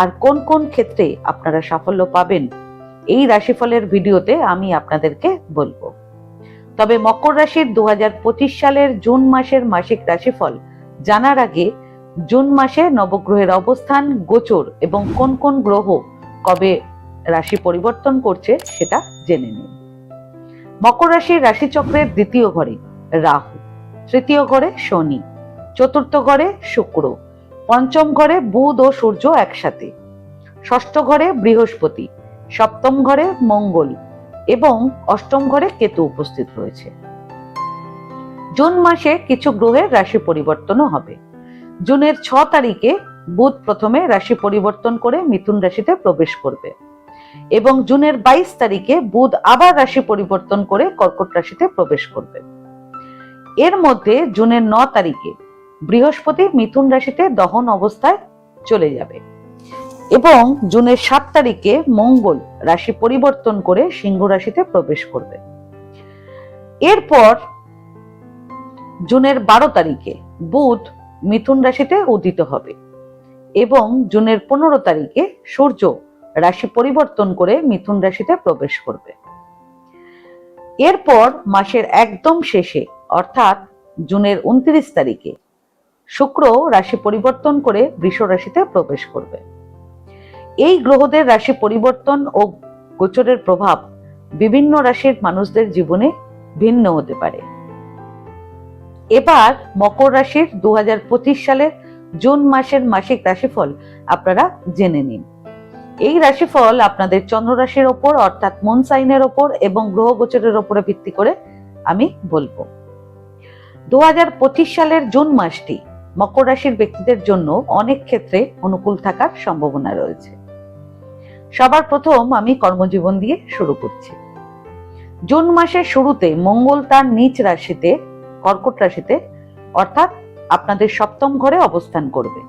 আর কোন কোন ক্ষেত্রে আপনারা সাফল্য পাবেন, এই রাশিফলের ভিডিওতে আমি আপনাদেরকে বলব। তবে মকর রাশির দু হাজার পঁচিশ সালের জুন মাসের মাসিক রাশিফল জানার আগে জুন মাসে নবগ্রহের অবস্থান, গোচর এবং কোন কোন গ্রহ কবে রাশি পরিবর্তন করছে সেটা জেনে নিন। মকর রাশির রাশিচক্রের দ্বিতীয় ঘরে রাহু, তৃতীয় ঘরে শনি, চতুর্থ ঘরে শুক্র, পঞ্চম ঘরে বুধ ও সূর্য একসাথে। ষষ্ঠ ঘরে বৃহস্পতি, সপ্তম ঘরে মঙ্গল এবং অষ্টম ঘরে কেতু উপস্থিত রয়েছে। জুন মাসে কিছু গ্রহের রাশি পরিবর্তনও হবে। জুনের ছ তারিখে বুধ প্রথমে রাশি পরিবর্তন করে মিথুন রাশিতে প্রবেশ করবে এবং জুনের বাইশ তারিখে বুধ আবার রাশি পরিবর্তন করে কর্কট রাশিতে প্রবেশ করবে। এর মধ্যে জুনের ন তারিখে বৃহস্পতি মিথুন রাশিতে দহন অবস্থায় চলে যাবে। এবং জুনের সাত তারিখে মঙ্গল রাশি পরিবর্তন করে সিংহ রাশিতে প্রবেশ করবে। এরপর জুনের বারো তারিখে বুধ মিথুন রাশিতে উদিত হবে এবং জুনের পনেরো তারিখে সূর্য রাশি পরিবর্তন করে মিথুন রাশিতে প্রবেশ করবে। এরপর মাসের একদম শেষে, অর্থাৎ জুনের উনত্রিশ তারিখে, শুক্র রাশি পরিবর্তন করে বৃষ রাশিতে প্রবেশ করবে। এই গ্রহদের রাশি পরিবর্তন ও গোচরের প্রভাব বিভিন্ন রাশির মানুষদের জীবনে ভিন্ন হতে পারে। এবার মকর রাশির দু হাজার পঁচিশ সালের জুন মাসের মাসিক রাশিফল আপনারা জেনে নিন। এই রাশিফল আপনাদের চন্দ্র রাশির ওপর অর্থাৎ মন সাইনের ওপর এবং গ্রহ গোচরের ওপরে ভিত্তি করে আমি বলব। দু হাজার পঁচিশ সালের জুন মাসটি মকর রাশির ব্যক্তিদের জন্য অনেক ক্ষেত্রে অনুকূল থাকার সম্ভাবনা রয়েছে। সবার প্রথম আমি কর্মজীবন দিয়ে শুরু করছি। জুন মাসের শুরুতে মঙ্গল তার নিচ রাশিতে, কর্কট রাশিতে, অর্থাৎ আপনাদের সপ্তম ঘরে অবস্থান করবে।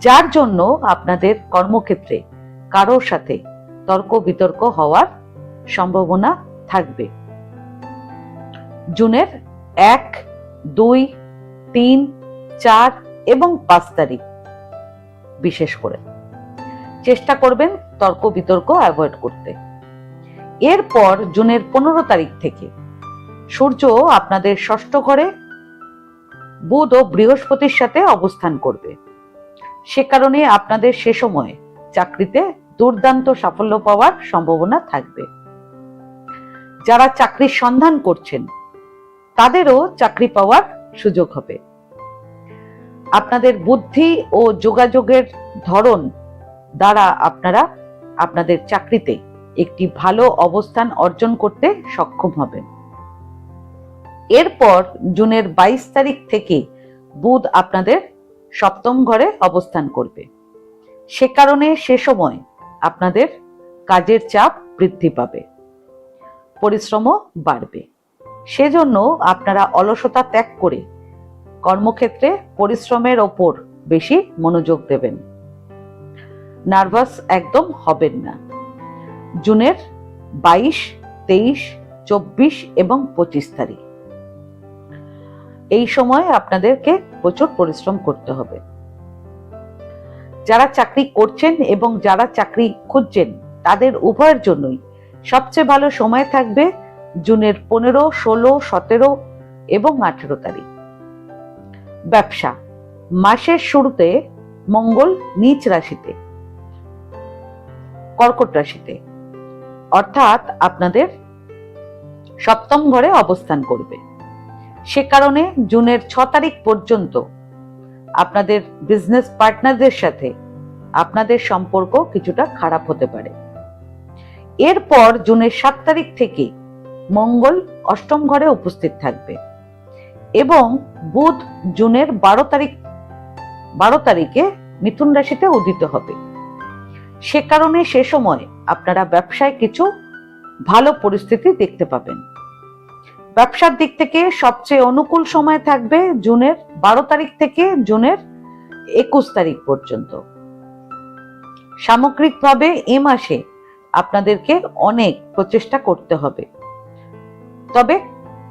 যার জন্য আপনাদের কর্মক্ষেত্রে কারোর সাথে তর্ক বিতর্ক হওয়ার সম্ভাবনা থাকবে। জুনের এক, দুই, তিন, চার এবং পাঁচ তারিখ বিশেষ করে। চেষ্টা করবেন তর্ক বিতর্ক অ্যাভয়েড করতে। এরপর জুনের পনেরো তারিখ থেকে সূর্য আপনাদের ষষ্ঠ ঘরে বুধ ও বৃহস্পতির সাথে অবস্থান করবে। সে কারণে আপনাদের সে সময় চাকরিতে দুর্দান্ত সাফল্য পাওয়ার সম্ভাবনা থাকবে। যারা চাকরির সন্ধান করছেন, তাদেরও চাকরি পাওয়ার সুযোগ হবে। আপনাদের বুদ্ধি ও যোগাযোগের ধরন দ্বারা আপনারা আপনাদের চাকরিতে একটি ভালো অবস্থান অর্জন করতে সক্ষম হবেন। এরপর জুনের বাইশ তারিখ থেকে বুধ আপনাদের সপ্তম ঘরে অবস্থান করবে। সে কারণে সে সময় আপনাদের কাজের চাপ বৃদ্ধি পাবে, পরিশ্রমও বাড়বে। সেজন্য আপনারা অলসতা ত্যাগ করে কর্মক্ষেত্রে পরিশ্রমের ওপর বেশি মনোযোগ দেবেন। নার্ভাস একদম হবেন না। জুনের বাইশ, তেইশ, চব্বিশ এবং পঁচিশ তারিখ। এই সময় আপনাদেরকে প্রচুর পরিশ্রম করতে হবে। যারা চাকরি করছেন এবং যারা চাকরি খুঁজছেন, তাদের উভয়ের জন্যই সবচেয়ে ভালো সময় থাকবে জুনের পনেরো, ষোলো, সতেরো এবং আঠেরো তারিখ। ব্যবসা। মাসের শুরুতে মঙ্গল, নিচ রাশিতে। কর্কট রাশিতে। অর্থাৎ আপনাদের সপ্তম ঘরে অবস্থান করবে। সে কারণে জুনের ছ তারিখ পর্যন্ত আপনাদের বিজনেস পার্টনারদের সাথে আপনাদের সম্পর্ক কিছুটা খারাপ হতে পারে। এরপর জুনের সাত তারিখ থেকে মঙ্গল অষ্টম ঘরে উপস্থিত থাকবে এবং বুধ জুনের বারো তারিখ, বারো তারিখে মিথুন রাশিতে উদিত হবে। সে কারণে সে সময় আপনারা ব্যবসায় কিছু ভালো পরিস্থিতি দেখতে পাবেন। ব্যবসার দিক থেকে সবচেয়ে অনুকূল সময় থাকবে জুনের বারো তারিখ থেকে জুনের একুশ তারিখ পর্যন্ত। সামগ্রিকভাবে এ মাসে আপনাদেরকে অনেক প্রচেষ্টা করতে হবে। তবে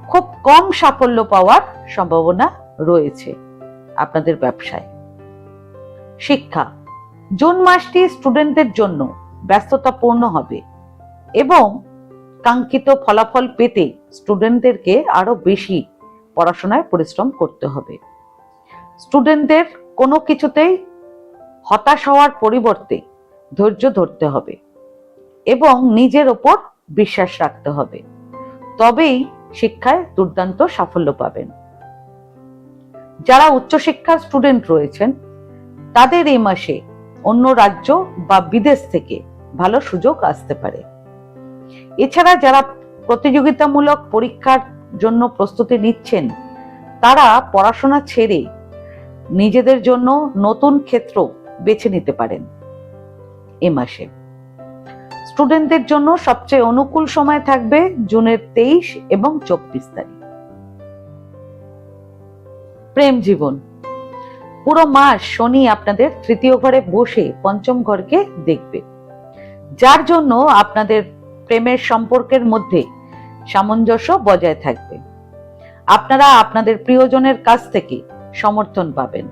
খুব কম সাফল্য পাওয়ার সম্ভাবনা রয়েছে আপনাদের ব্যবসায়। শিক্ষা জুন মাসটি স্টুডেন্টদের জন্য ব্যস্ততাপূর্ণ হবে এবং কাঙ্ক্ষিত ফলাফল পেতে স্টুডেন্টদেরকে আরও বেশি পড়াশোনায় পরিশ্রম করতে হবে। স্টুডেন্টদের কোনো কিছুতেই হতাশ হওয়ার পরিবর্তে ধৈর্য ধরতে হবে এবং নিজের ওপর বিশ্বাস রাখতে হবে। তবেই শিক্ষায় দুর্দান্ত সাফল্য পাবেন। যারা উচ্চশিক্ষার স্টুডেন্ট রয়েছেন, তাদের এই মাসে অন্য রাজ্য বা বিদেশ থেকে ভালো সুযোগ আসতে পারে। এছাড়া যারা প্রতিযোগিতামূলক পরীক্ষার জন্য প্রস্তুতি নিচ্ছেন, তারা পড়াশোনা ছেড়ে নিজেদের জন্য নতুন ক্ষেত্র বেছে নিতে পারেন এ মাসে। স্টুডেন্টদের জন্য সবচেয়ে অনুকূল সময় থাকবে জুনের তেইশ এবং চব্বিশ তারিখ। প্রেম জীবন। পুরো মাস শনি আপনাদের তৃতীয় ঘরে বসে পঞ্চম ঘরকে দেখবে। যার জন্য আপনাদের প্রেমের সম্পর্কের মধ্যে সামঞ্জস্য বজায় থাকবে। আপনারা আপনাদের প্রিয়জনের কাছ থেকে সমর্থন পাবেন।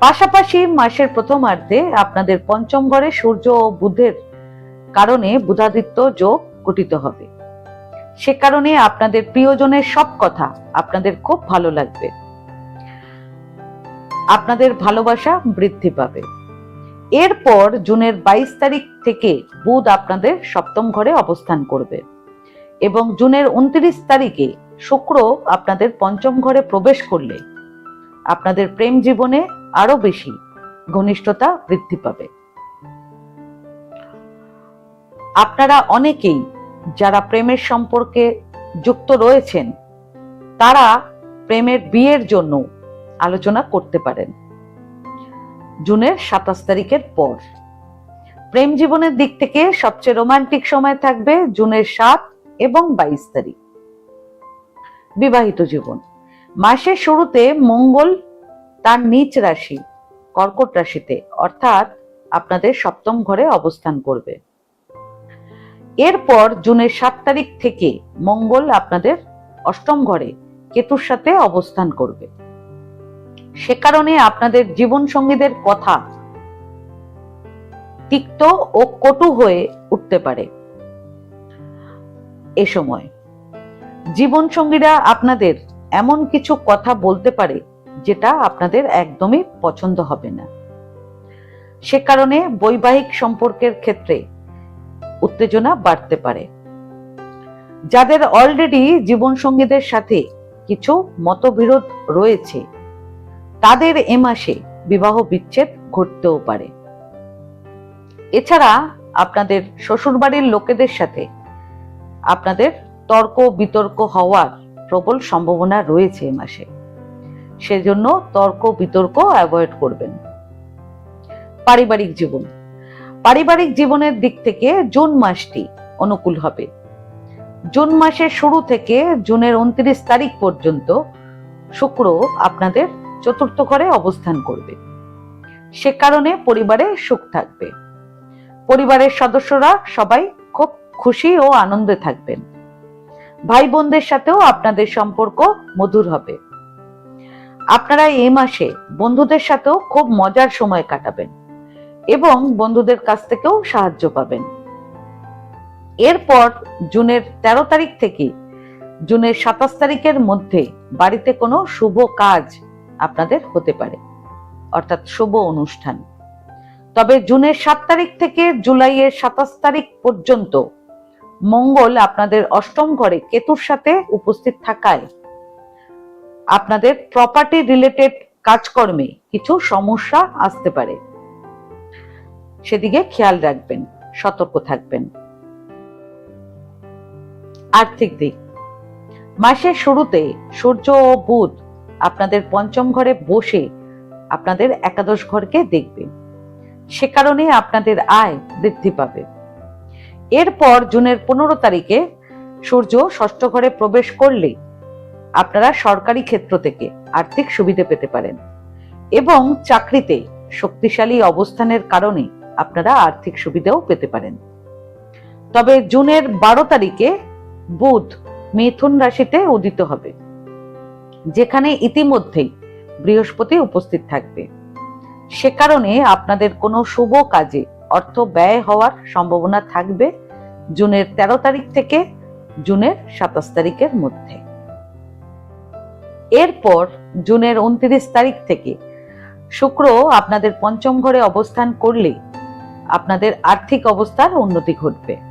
পাশাপাশি মাসের প্রথমার্ধে আপনাদের পঞ্চম ঘরে সূর্য ও বুধের কারণে বুধাদিত্য যোগ গঠিত হবে। সে কারণে আপনাদের প্রিয়জনের সব কথা আপনাদের খুব ভালো লাগবে। আপনাদের ভালোবাসা বৃদ্ধি পাবে। এরপর জুনের বাইশ তারিখ থেকে বুধ আপনাদের সপ্তম ঘরে অবস্থান করবে এবং জুনের উনত্রিশ তারিখে শুক্র আপনাদের পঞ্চম ঘরে প্রবেশ করলে আপনাদের প্রেম জীবনে আরও বেশি ঘনিষ্ঠতা বৃদ্ধি পাবে। আপনারা অনেকেই যারা প্রেমের সম্পর্কে যুক্ত রয়েছেন, তারা প্রেমের বিয়ের জন্য আলোচনা করতে পারেন। জুনের সাতাশ তারিখের পর। প্রেম জীবনের দিক থেকে সবচেয়ে রোমান্টিক সময় থাকবে জুনের সাত এবং বাইশ তারিখ। বিবাহিত জীবন। মাসের শুরুতে মঙ্গল তার নিচ রাশি, কর্কট রাশিতে, অর্থাৎ আপনাদের সপ্তম ঘরে অবস্থান করবে। এরপর জুনের সাত তারিখ থেকে মঙ্গল আপনাদের অষ্টম ঘরে, কেতুর সাথে অবস্থান করবে। সে কারণে আপনাদের জীবন সঙ্গীদের কথা তিক্ত ও কটু হয়ে উঠতে পারে। এ সময় জীবন সঙ্গীরা আপনাদের এমন কিছু কথা বলতে পারে যেটা আপনাদের একদমই পছন্দ হবে না। সে কারণে বৈবাহিক সম্পর্কের ক্ষেত্রে উত্তেজনা বাড়তে পারে। যাদের অলরেডি জীবন সঙ্গীদের সাথে কিছু মতবিরোধ রয়েছে তাদের এ মাসে বিবাহ বিচ্ছেদ ঘটতেও পারে। এছাড়া আপনাদের শ্বশুরবাড়ির লোকেদের সাথে আপনাদের তর্ক বিতর্ক হওয়ার প্রবল সম্ভাবনা রয়েছে এ মাসে। সেজন্য তর্ক বিতর্ক অ্যাভয়েড করবেন। পারিবারিক জীবন। পারিবারিক জীবনের দিক থেকে জুন মাসটি অনুকূল হবে। জুন মাসের শুরু থেকে জুনের উনত্রিশ তারিখ পর্যন্ত শুক্র আপনাদের চতুর্থ ঘরে অবস্থান করবে। সে কারণে পরিবারে সুখ থাকবে। পরিবারের সদস্যরা সবাই খুব খুশি ও আনন্দে থাকবেন। ভাই বোনদের সাথেও আপনাদের সম্পর্ক মধুর হবে। আপনারা এই মাসে বন্ধুদের সাথেও খুব মজার সময় কাটাবেন এবং বন্ধুদের কাছ থেকেও সাহায্য পাবেন। এরপর জুনের ১৩ তারিখ থেকে জুনের সাতাশ তারিখের মধ্যে বাড়িতে কোনো শুভ কাজ আপনাদের হতে পারে। অর্থাৎ শুভ অনুষ্ঠান। তবে জুনের সাত তারিখ থেকে জুলাইয়ের সাতাশ তারিখ পর্যন্ত মঙ্গল আপনাদের অষ্টম ঘরে কেতুর সাথে উপস্থিত থাকায় আপনাদের প্রপার্টি রিলেটেড কাজকর্মে কিছু সমস্যা আসতে পারে। সেদিকে খেয়াল রাখবেন, সতর্ক থাকবেন। আর্থিক দিক। মাসের শুরুতে সূর্য ও বুধ আপনাদের পঞ্চম ঘরে বসে আপনাদের একাদশ ঘরকে দেখবে। সে কারণে আপনাদের আয় বৃদ্ধি পাবে। এরপর জুনের পনেরো তারিখে সূর্য ষষ্ঠ ঘরে প্রবেশ করলে আপনারা সরকারি ক্ষেত্র থেকে আর্থিক সুবিধে পেতে পারেন এবং চাকরিতে শক্তিশালী অবস্থানের কারণে আপনারা আর্থিক সুবিধাও পেতে পারেন। তবে জুনের বারো তারিখে বুধ, মিথুন রাশিতে উদিত হবে। যেখানে ইতিমধ্যেই বৃহস্পতি উপস্থিত থাকবে। সে কারণে আপনাদের কোনো শুভ কাজে অর্থ ব্যয় হওয়ার সম্ভাবনা থাকবে জুনের তেরো তারিখ থেকে জুনের সাতাশ তারিখের মধ্যে। এরপর জুনের উনত্রিশ তারিখ থেকে শুক্র আপনাদের পঞ্চম ঘরে অবস্থান করলে আপনাদের আর্থিক অবস্থার উন্নতি ঘটবে।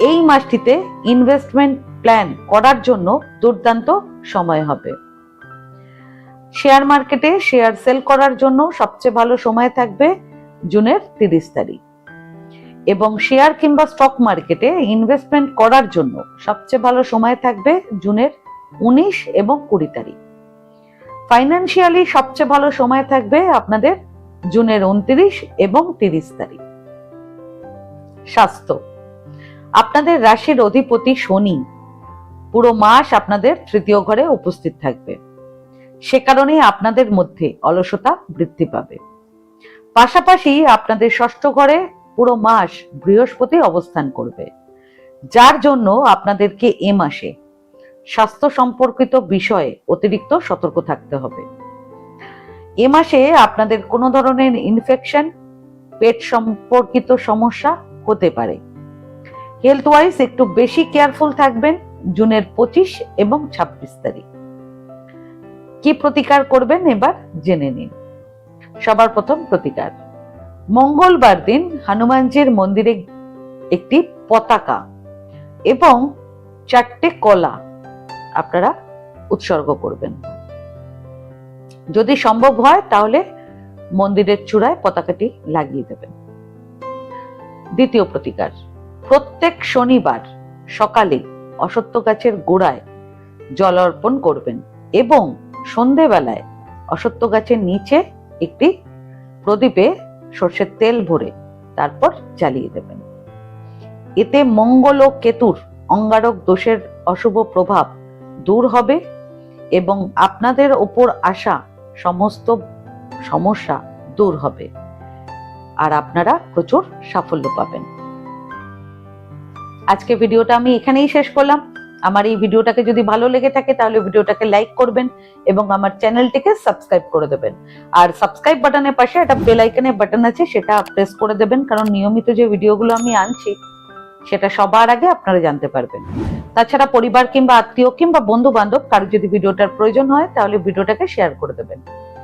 এই মাসটিতে ইনভেস্টমেন্ট প্ল্যান করার জন্য দুর্দান্ত সময় হবে। শেয়ার মার্কেটে শেয়ার সেল করার জন্য সবচেয়ে ভালো সময় থাকবে জুনের তিরিশ তারিখ। এবং শেয়ার কিংবা স্টক মার্কেটে ইনভেস্টমেন্ট করার জন্য সবচেয়ে ভালো সময় থাকবে জুনের উনিশ এবং কুড়ি তারিখ। ফাইন্যান্সিয়ালি সবচেয়ে ভালো সময় থাকবে আপনাদের জুনের উনত্রিশ এবং তিরিশ তারিখ। স্বাস্থ্য। আপনাদের রাশির অধিপতি শনি। পুরো মাস আপনাদের তৃতীয় ঘরে উপস্থিত থাকবে। সে কারণে আপনাদের মধ্যে অলসতা বৃদ্ধি পাবে। পাশাপাশি আপনাদের ষষ্ঠ ঘরে পুরো মাস বৃহস্পতি অবস্থান করবে। যার জন্য আপনাদেরকে এ মাসে স্বাস্থ্য সম্পর্কিত বিষয়ে অতিরিক্ত সতর্ক থাকতে হবে। এ মাসে আপনাদের কোনো ধরনের ইনফেকশন পেট সম্পর্কিত সমস্যা হতে পারে। হেলথ ওয়াইজ একটু বেশি কেয়ারফুল থাকবেন জুনের পঁচিশ এবং ছাব্বিশ তারিখ। কি প্রতিকার করবেন এবার জেনে নিন। সবার প্রথম প্রতিকার, মঙ্গলবার দিন হনুমানজির মন্দিরে একটি পতাকা এবং চারটে কলা আপনারা উৎসর্গ করবেন। যদি সম্ভব হয়, তাহলে মন্দিরের চূড়ায় পতাকাটি লাগিয়ে দেবেন। দ্বিতীয় প্রতিকার প্রত্যেক শনিবার সকালে অসত্য গাছের গোড়ায় জল অর্পণ করবেন এবং সন্ধেবেলায় অসত্য গাছের নিচে একটি প্রদীপে সর্ষের তেল ভরে তারপর জ্বালিয়ে দেবেন। এতে মঙ্গল ও কেতুর অঙ্গারক দোষের অশুভ প্রভাব দূর হবে এবং আপনাদের ওপর আসা সমস্ত সমস্যা দূর হবে। আর আপনারা প্রচুর সাফল্য পাবেন। আজকে ভিডিওটা আমি এখানেই শেষ করলাম। আমার এই ভিডিওটাকে যদি ভালো লেগে থাকে, তাহলে ভিডিওটাকে লাইক করবেন এবং আমার চ্যানেলটিকে সাবস্ক্রাইব করে দেবেন। আর সাবস্ক্রাইব বাটনের পাশে একটা বেল আইকনের বাটন আছে, সেটা প্রেস করে দেবেন, কারণ নিয়মিত যে ভিডিওগুলো আমি আনছি, সেটা সবার আগে আপনারা জানতে পারবেন। তাছাড়া পরিবার কিংবা আত্মীয় কিংবা বন্ধু বান্ধব কারও যদি ভিডিওটার প্রয়োজন হয়, তাহলে ভিডিওটাকে শেয়ার করে দেবেন।